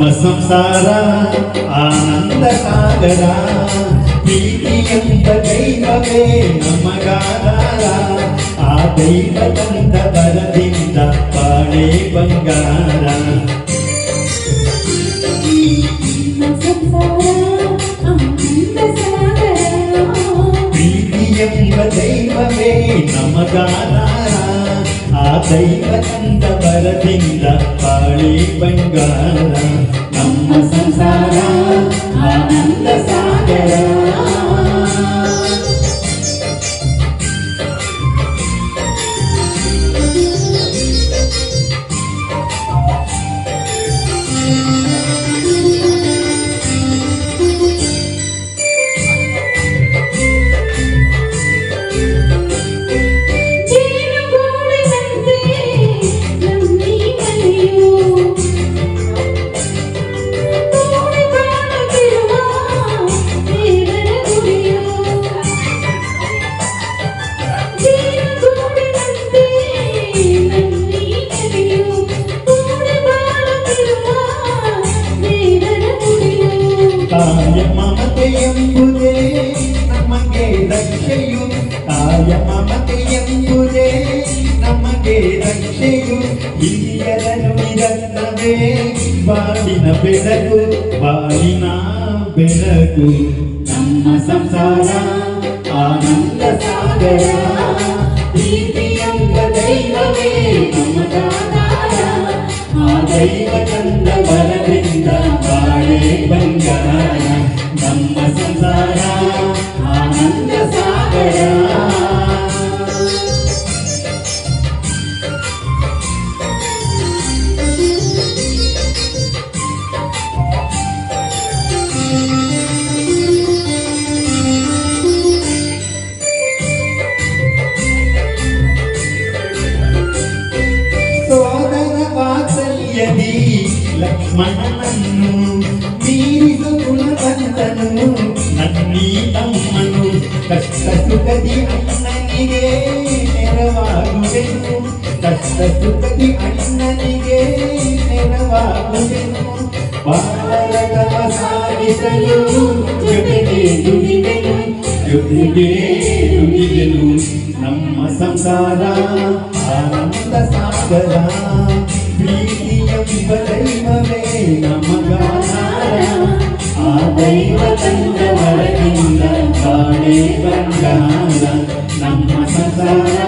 ಸಂಸಾರ ಆನಂದ ಸಾಗರ ಪ್ರೀತಿ ಎಂಬ ದೈವವೇ ನಮಗಾಧಾರ ಆ ದೈವ ತಂದ ಬರದಿಂದ ಬಾಳೆ ಬಂಗಾರ ಪ್ರೀತಿ ಎಂಬ ದೈವವೇ ನಮಗಾಧಾರ ಆ ದೈವ ತಂದ ಬರದಿಂದ ಬಾಳೆ ಬಂಗಾರ ತಾಯ ಮಮತೆ ಎಂಬುದೇ ನಮಗೆ ರಕ್ಷೆಯು ಹಿರಿಯರ ನುಡಿರತ್ನವೇ ಬಾಳಿನ ಬೆಳಕು ಬಾಳಿನ ಬೆಳಕು ನಮ್ಮ ಸಂಸಾರ ಆನಂದ ಸಾಗರ ಲಕ್ಷ್ಮಣನನ್ನು ಮೀರಿದು ಗುಣವಂತನು ನನ್ನೀ ತಮ್ಮನು ಕಷ್ಟ ಸುಖದಿ ಅಣ್ಣನಿಗೆ ನೆರವಾಗುವೆನು ಕಷ್ಟ ಸುಖದಿ ಅಣ್ಣನಿಗೆ ನೆರವಾಗುವೆನು ಬಾಳರಗವ ಸಾಗಿಸಲು ಜೊತೆಗೆ ದುಡಿವೆನು ಜೊತೆಗೆ ದುಡಿವೆನು ನಮ್ಮ ಸಂಸಾರ ಆನಂದ ಸಾಗರ ಪ್ರೀತಿ ಎಂಬ ದೈವವೇ ನಮಗಾಧಾರ ಆ ದೈವ ತಂದ ವರದಿಂದ ಬಾಳೆ ಬಂಗಾರ ನಮ್ಮ ಸಂಸಾರ